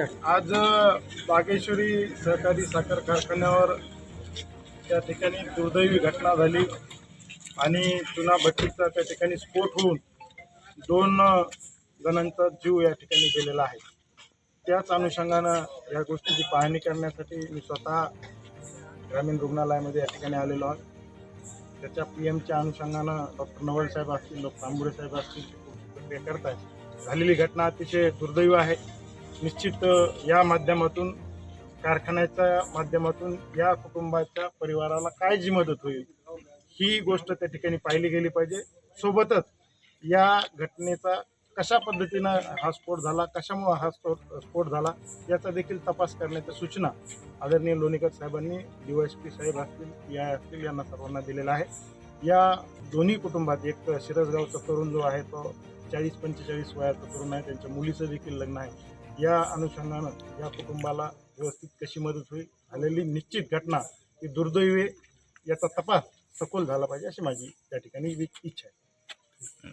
आज बागेश्वरी सहकारी साखर कारखान्यावर त्या ठिकाणी दुर्दैवी घटना झाली आणि चुना भट्टीचा त्या ठिकाणी स्फोट होऊन दोन जणांचा जीव या ठिकाणी गेलेला आहे. त्याच अनुषंगानं या गोष्टीची पाहणी करण्यासाठी मी स्वतः ग्रामीण रुग्णालयामध्ये या ठिकाणी आलेलो आहे. त्याच्या पी एमच्या अनुषंगानं डॉक्टर नवल साहेब असतील डॉक्टर आंबुडे साहेब असतील ते करत आहेत झालेली घटना अतिशय दुर्दैव आहे. निश्चित या माध्यमातून कारखान्याच्या माध्यमातून या कुटुंबाच्या परिवाराला काय जी मदत होईल. ही गोष्ट त्या ठिकाणी पाहिली गेली पाहिजे. सोबतच या घटनेचा कशा पद्धतीनं हा स्फोट झाला कशामुळे हा स्फोट स्फोट झाला याचा देखील तपास करण्याच्या सूचना आदरणीय लोणीकर साहेबांनी डीवायएसपी साहेब असतील या असतील यांना सर्वांना दिलेला आहे या दोन्ही कुटुंबात एक शिरसगावचा तरुण जो आहे तो चाळीस पंचेचाळीस वयाचा तरुण आहे. त्यांच्या मुलीचं देखील लग्न आहे. या अनुषंगानं या कुटुंबाला व्यवस्थित कशी मदत होईल झालेली निश्चित घटना ही दुर्दैवी याचा तपास सखोल झाला पाहिजे अशी माझी त्या ठिकाणी इच्छा आहे.